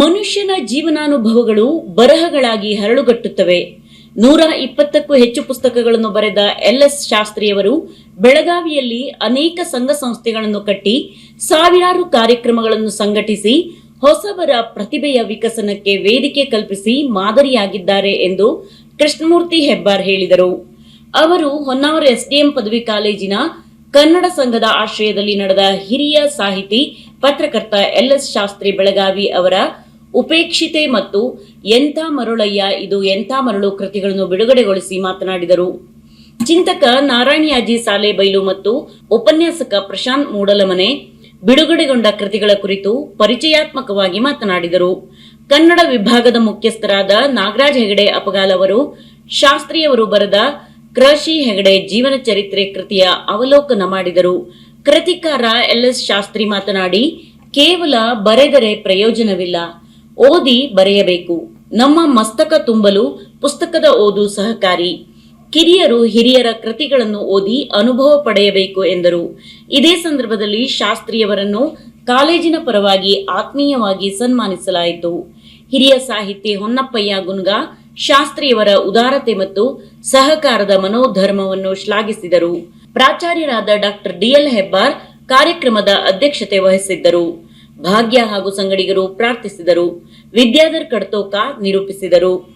ಮನುಷ್ಯನ ಜೀವನಾನುಭವಗಳು ಬರಹಗಳಾಗಿ ಹರಳುಗಟ್ಟುತ್ತವೆ. ನೂರ ಇಪ್ಪತ್ತಕ್ಕೂ ಹೆಚ್ಚು ಪುಸ್ತಕಗಳನ್ನು ಬರೆದ ಎಲ್ ಎಸ್ ಶಾಸ್ತ್ರಿಯವರು ಬೆಳಗಾವಿಯಲ್ಲಿ ಅನೇಕ ಸಂಘ ಸಂಸ್ಥೆಗಳನ್ನು ಕಟ್ಟಿ ಸಾವಿರಾರು ಕಾರ್ಯಕ್ರಮಗಳನ್ನು ಸಂಘಟಿಸಿ ಹೊಸಬರ ಪ್ರತಿಭೆಯ ವಿಕಸನಕ್ಕೆ ವೇದಿಕೆ ಕಲ್ಪಿಸಿ ಮಾದರಿಯಾಗಿದ್ದಾರೆ ಎಂದು ಕೃಷ್ಣಮೂರ್ತಿ ಹೆಬ್ಬಾರ್ ಹೇಳಿದರು. ಅವರು ಹೊನ್ನಾವರ ಎಸ್ಡಿಎಂ ಪದವಿ ಕಾಲೇಜಿನ ಕನ್ನಡ ಸಂಘದ ಆಶ್ರಯದಲ್ಲಿ ನಡೆದ ಹಿರಿಯ ಸಾಹಿತಿ, ಪತ್ರಕರ್ತ ಎಲ್ ಎಸ್ ಶಾಸ್ತ್ರಿ ಬೆಳಗಾವಿ ಅವರ ಉಪೇಕ್ಷಿತೆ ಮತ್ತು ಎಂಥ ಮರುಳಯ್ಯ, ಇದು ಎಂಥ ಮರಳು ಕೃತಿಗಳನ್ನು ಬಿಡುಗಡೆಗೊಳಿಸಿ ಮಾತನಾಡಿದರು. ಚಿಂತಕ ನಾರಾಯಣಿಯಾಜಿ ಸಾಲೆಬೈಲು ಮತ್ತು ಉಪನ್ಯಾಸಕ ಪ್ರಶಾಂತ್ ಮೂಡಲಮನೆ ಬಿಡುಗಡೆಗೊಂಡ ಕೃತಿಗಳ ಕುರಿತು ಪರಿಚಯಾತ್ಮಕವಾಗಿ ಮಾತನಾಡಿದರು. ಕನ್ನಡ ವಿಭಾಗದ ಮುಖ್ಯಸ್ಥರಾದ ನಾಗರಾಜ್ ಹೆಗಡೆ ಅಪಗಾಲ್ ಅವರು, ಶಾಸ್ತ್ರಿಯವರು ಬರೆದ ಕೃಷಿ ಹೆಗಡೆ ಜೀವನ ಚರಿತ್ರೆ ಕೃತಿಯ ಅವಲೋಕನ ಮಾಡಿದರು. ಕೃತಿಕಾರ ಎಲ್ ಎಸ್ ಶಾಸ್ತ್ರಿ ಮಾತನಾಡಿ, ಕೇವಲ ಬರೆದರೆ ಪ್ರಯೋಜನವಿಲ್ಲ. ಓದಿ ಬರೆಯಬೇಕು. ನಮ್ಮ ಮಸ್ತಕ ತುಂಬಲು ಪುಸ್ತಕದ ಓದು ಸಹಕಾರಿ. ಕಿರಿಯರು ಹಿರಿಯರ ಕೃತಿಗಳನ್ನು ಓದಿ ಅನುಭವ ಪಡೆಯಬೇಕು ಎಂದರು. ಇದೇ ಸಂದರ್ಭದಲ್ಲಿ ಶಾಸ್ತ್ರಿಯವರನ್ನು ಕಾಲೇಜಿನ ಪರವಾಗಿ ಆತ್ಮೀಯವಾಗಿ ಸನ್ಮಾನಿಸಲಾಯಿತು. ಹಿರಿಯ ಸಾಹಿತಿ ಹೊನ್ನಪ್ಪಯ್ಯ ಗುನ್ಗ ಶಾಸ್ತ್ರಿಯವರ ಉದಾರತೆ ಮತ್ತು ಸಹಕಾರದ ಮನೋಧರ್ಮವನ್ನು ಶ್ಲಾಘಿಸಿದರು. ಪ್ರಾಚಾರ್ಯರಾದ ಡಾಕ್ಟರ್ ಡಿಎಲ್ ಹೆಬ್ಬಾರ್ ಕಾರ್ಯಕ್ರಮದ ಅಧ್ಯಕ್ಷತೆ ವಹಿಸಿದ್ದರು. ಭಾಗ್ಯ ಹಾಗೂ ಸಂಗಡಿಗರು ಪ್ರಾರ್ಥಿಸಿದರು. ವಿದ್ಯಾಧರ್ ಕಡ್ತೋಕ ನಿರೂಪಿಸಿದರು.